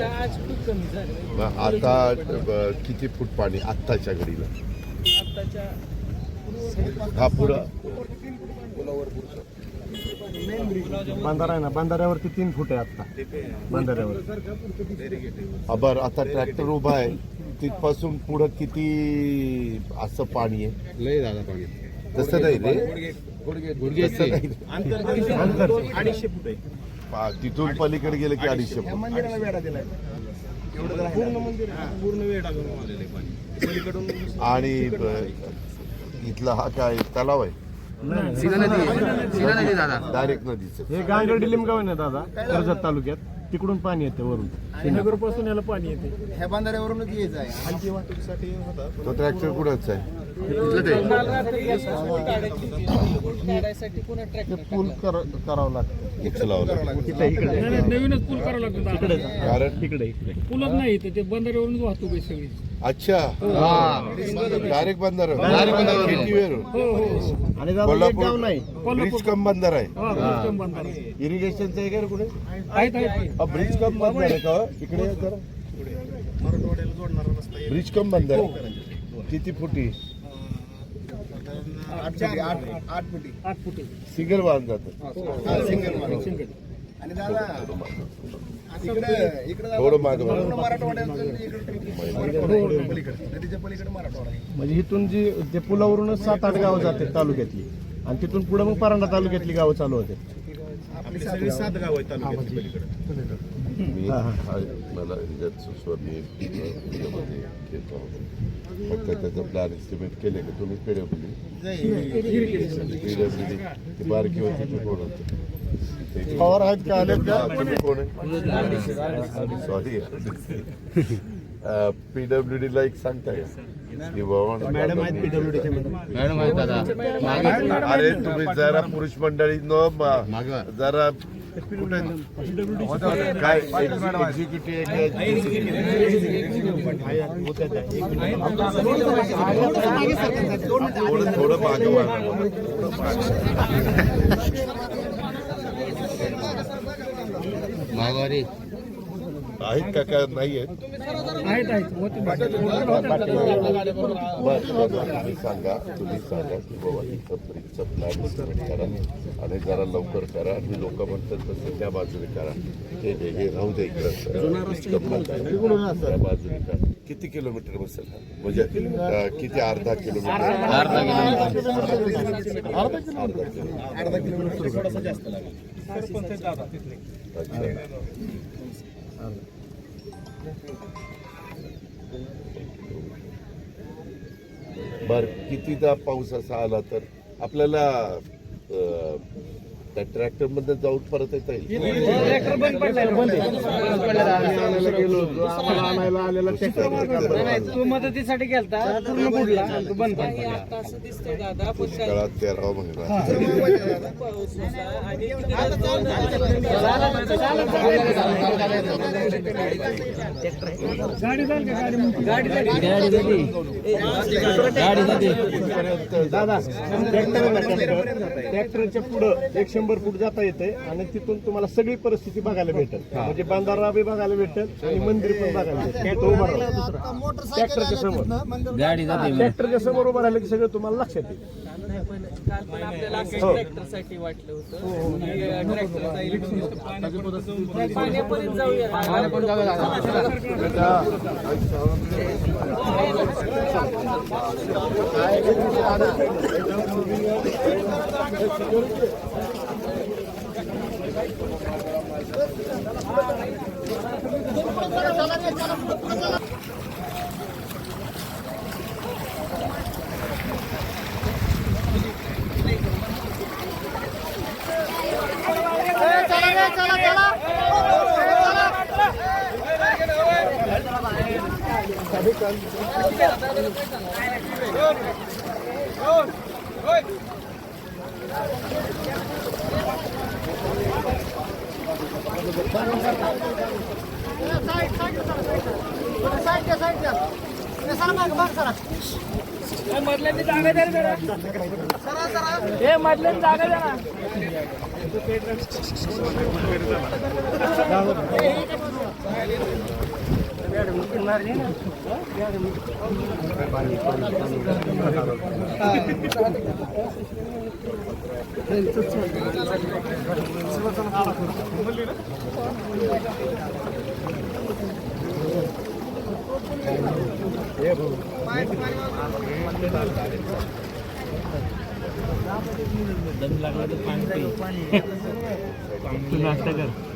मग आता ब- किती फूट पाणी आत्ताच्या घडीला? हा पुढं? बांधारा आहे ना बांधाऱ्यावरती तीन फूट आहे आता बांधाऱ्यावर. हा बरं आता ट्रॅक्टर उभा आहे. तिथपासून पुढं किती असं पाणी आहे? लय दादा पाणी. तसं नाही रे. तसं नाही. अंतर अडीचशे फूट आहे. पा- तिथून पलीकडे गेलं की अडीचशे फूट मंदिराला वेढा दिलाय. पूर्ण मंदिर पूर्ण वेळ टाकून आलेलं आहे पाणी. पलीकडून आणि इथला हा काय तलाव आहे? सीना नदी सीना नदी दादा. डायरेक्ट नदीचं. हे गांगर्डी लिमगाव आहे ना दादा कर्जत तालुक्यात. तिकडून पाणी येते वरून. श्रीनगरपासून याला पाणी येते. ह्या बांधाऱ्यावरूनच यायचं आहे. हलकी वाहतुकीसाठी होता. तो ट्रॅक्टर कुणाच आहे? तिथलं ते? काल रात्री याच्यासाठी काढायची होती. पूल काढायसाठी पुन्हा ट्रॅक्टर पूल कर- करावं लागतं. उचलावं नवीनच पूल करावं लागतं कारण? इकडे. पूलच नाही इथं. ते बंधाऱ्यावरूनच वाहतूक आहे सगळी. अच्छा. डायरेक्ट बंदर. आणि एक गाव नाही. ब्रिज कम बंदर आहे. हा, इरिगेशनचं का कुठे? आहेत ब्रिज कम बंदर आहे का? इकडे जरा. ब्रिज कम बंदर किती फुटी? सिंगल जातं. हा, सिंगल. आणि दादा, थोडं म्हणजे इथून जी ते पुलावरूनच सात आठ गावं जाते तालुक्यातली. आणि तिथूून पुढे मग परांडा तालुक्यातली गावं चालू होते आपली सगळी सात गाव आहेत तालुक्यातली पलीकडे. मी मला ह्याच्यात घेतो. फक्त त्याचं प्लॅन एस्टिमेट केले का तुम्ही? पेडब्ल्यू पेडब्ल्यू ती बारकी होती ती कोण होती पवार आहेत का आलेत का? सॉरी पीडब्ल्यू डी ला एक मागे. अरे तुम्ही जरा पुरुष मंडळी न. जरा काय? थोडं थोडं मागं वाढा. थोडं मागं. माघारी. आहेत का काय नाही आहेत आहेत आहेत. तुम्ही सांगा तुम्ही सांगा की बाबा इथं ब्रिजचं प्लॅन एस्टिमेट करा आणि जरा लवकर करा आणि लोक म्हणतात तसं त्या बाजूने करा. हे हे हे राहू दे इकडं. त्या बाजूने करा. किती किलोमीटर बसेल? म्हणजे किती अर्धा किलोमीटर? अर्धा. किलोमीटर. अर्धा किलोमीटर. थोडासा जास्त लागेल. अच्छा बर कितीदा पाऊस असा आला तर? आपल्याला त्या ट्रॅक्टरमध्ये जाऊन परत येता येईल. नाही तू मदतीसाठी गेलता. पूर्ण बुडला. बंद पडला. आता असं दिसतंय दादा पण काळात तेरावा महिना. ट्रॅक्टरच्या पुढं एक शंभर फूट जाता येते आणि तिथून तुम्हाला सगळी परिस्थिती बघायला भेटेल. म्हणजे बांधारा बी बघायला भेटेल आणि मंदिर पण बघायला भेटेल. तो उभा राहिला. ट्रॅक्टरच्या समोर. ट्रॅक्टरच्या उभं राहिलं की सगळं तुम्हाला लक्षात येईल. काल पण आपल्याला असं ट्रॅक्टरसाठी वाटलं होतं. की ट्रॅक्टर जाईल पाण्यापर्यंत जाऊया मधल्यानी जागा द्या रे जरा. ए मधल्यानी जागा द्या ना दम लागला तर पाणी नाश्ता कर.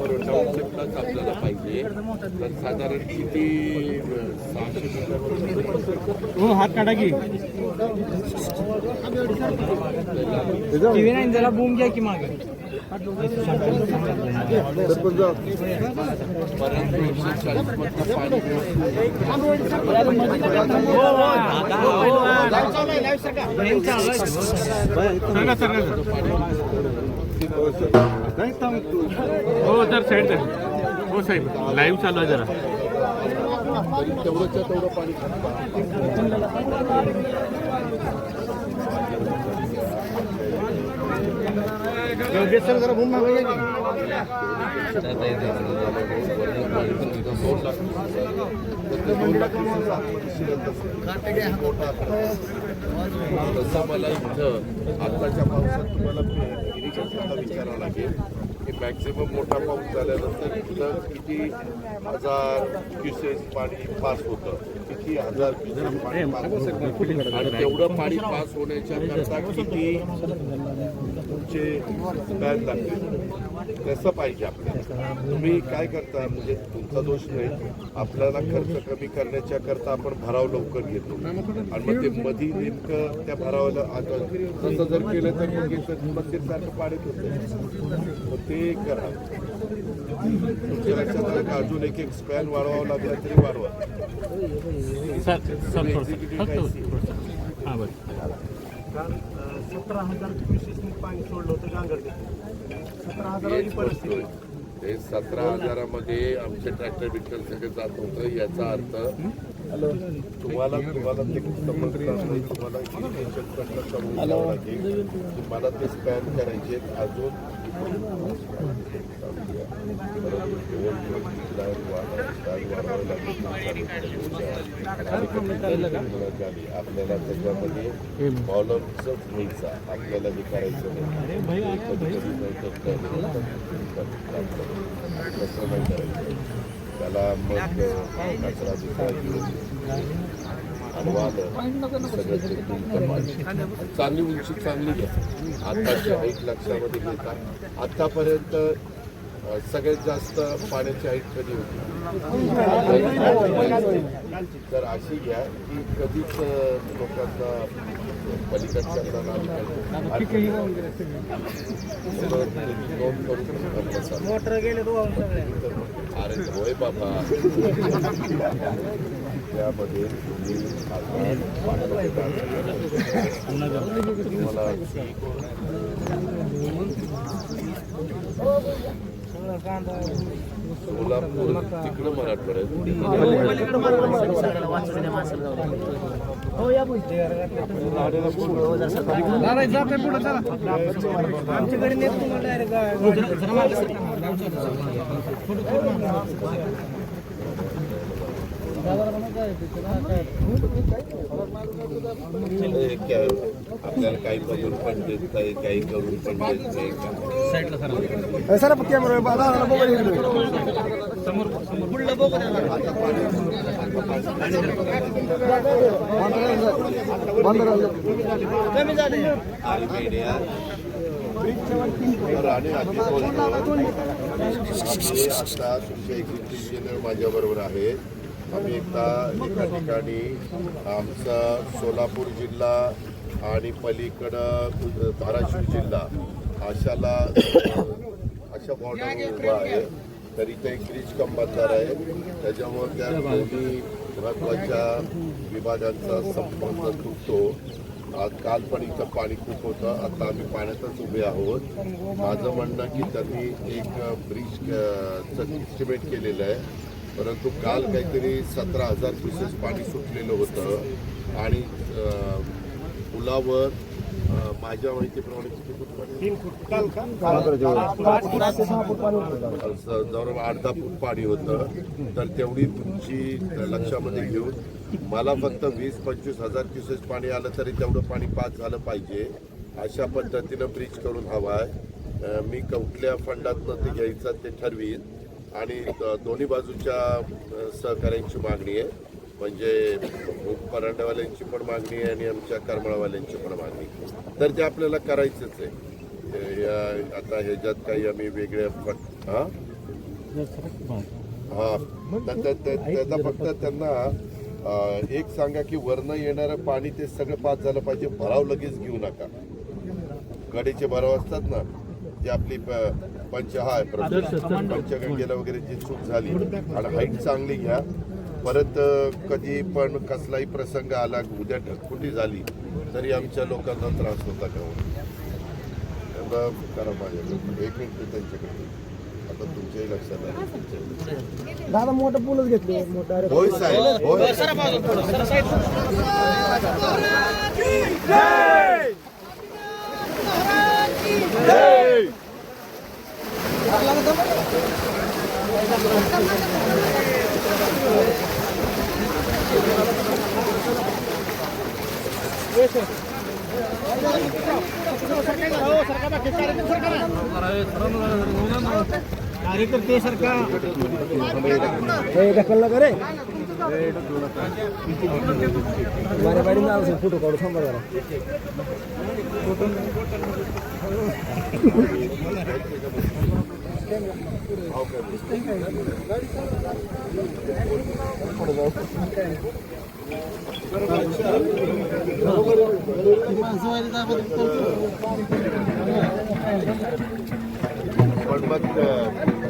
आपल्याला पाहिजे तर साधारण किती सहाशे हो हात काढा की. जरा बूम घ्या की मागे. हो सर साईड हो. साहेब लाईव्ह चालू आहे जरा तरी तेवढंच्या तेवढं पाणी जरा भूम मागे तर मला इथं आत्ताच्या पावसात तुम्हाला विचारावं लागेल. की मॅक्झिमम मोठा पाऊस झाल्यानंतर इथं किती हजार क्युसेस पाणी पास होतं? किती हजार क्युसेस पाणी पास होतं? आणि तेवढं पाणी पास होण्याच्या करता किती तुमचे बॅग लागतील? तसं पाहिजे आपल्याला? तुम्ही काय करता? म्हणजे तुमचा दोष नाही. आपल्याला खर्च कमी करण्याच्या करता आपण भराव लवकर घेतो. आणि मग ते मधी नेमकं त्या भरावाला आता तसं जर केलं तर मग इथं मंदिरसारखं पाडीत होतं. मग ते करा. तुमच्या लक्षात आलं का? अजून एक एक स्पॅन वाढवावं लागला तरी वाढवा. executive काय? हां सतरा हजार क्युसेस पाणी सोडलं होतं सतरा हजाराची परिस्थिती. ते सतरा हजारामध्ये आमचे ट्रॅक्टर बिक्टर सगळे जात होतं याचा अर्थ तुम्हाला तुम्हाला ते समजणार नाही तुम्हाला कसं करून घ्यावं लागेल. तुम्हाला ते स्पॅन करायचे अजून. आपल्याला त्याच्यामध्ये कॉलमच घ्यायचा आपल्याला करायचं नाही. तसं नाही करायचं. त्याला मग कचरा बिचरा घेऊन सगळं. चांगली उंची चांगली घ्या. आताच्या हाईट लक्षामध्ये घेता. आतापर्यंत अ, सगळ्यात जास्त पाण्याची हाईट कधी होती? तर अशी घ्या की कधीच लोकांना पलीकडच्या मोटर गेले तो अरे होय बाबा त्यामध्ये तुम्ही कांदा सोलापूर तिकडं मराठवाड्यात जाते पुढे चला आमच्याकडे नेत तुम्हाला हे काय, आपल्याला काही बघून पण देत नाही काही करून पण देत सर कॅमेरा आधी बोलतो आम्ही आता तुमचे एक्झिक्युटिव्ह माझ्याबरोबर आहे आम्ही एकदा एका ठिकाणी आमचा सोलापूर जिल्हा आणि पलीकडं धाराशिव जिल्हा अशाला अशा बॉर्डर उभा आहे. तर इथे एक ब्रिज कंबातदार आहे. त्याच्यामुळे त्या दोन्ही महत्त्वाच्या विभागांचा संपर्क तुटतो. आज काल पण इथं पाणी खूप होतं. आता आम्ही पाण्यातच उभे आहोत. माझं म्हणणं की त्यांनी एक ब्रिज एस्टिमेट केलेलं आहे. परंतु काल काहीतरी सतरा हजार क्युसेस पाणी सुटलेलं होतं. आणि पुलावर माझ्या माहितीप्रमाणे किती फूट पाणी जवळ आठ दहा फूट पाणी होतं. तर तेवढी तुमची लक्षामध्ये घेऊन मला फक्त वीस पंचवीस हजार क्युसेस पाणी आलं तरी तेवढं पाणी पास झालं पाहिजे. अशा पद्धतीनं ब्रिज करून हवा आहे. मी कुठल्या फंडातनं ते घ्यायचं ते ठरवीन. आणि दोन्ही बाजूच्या अं, सहकार्यांची मागणी आहे. म्हणजे परांडावाल्यांची पण मागणी आहे आणि आमच्या करमळावाल्यांची पण मागणी. तर ते आपल्याला करायचंच आहे. या- आता ह्याच्यात काही आम्ही वेगळ्या हा? हा. त्याचा फक्त त्यांना एक सांगा की वरनं येणारं पाणी ते सगळं पास झालं पाहिजे. भराव लगेच घेऊ नका. गडीचे भराव असतात ना. जे आपली प- पंच हा आहे प्रश्न. पंचगंगेला वगैरे जी चूक झाली आणि हाईट चांगली घ्या. परत कधी पण कसलाही प्रसंग आला उद्या ढगफुटी झाली तरी आमच्या लोकांना त्रास होता का? एवढं करा माझ्या एक मिनिट त्यांच्याकडे आता तुमच्याही लक्षात आलं. दादा मोठं पूलच घेतले. मोठा होय साहेब होय. कार्यकर्ते सरका ढकल करे बारे बारी ना फोटो काढू थांबा जरा पण मग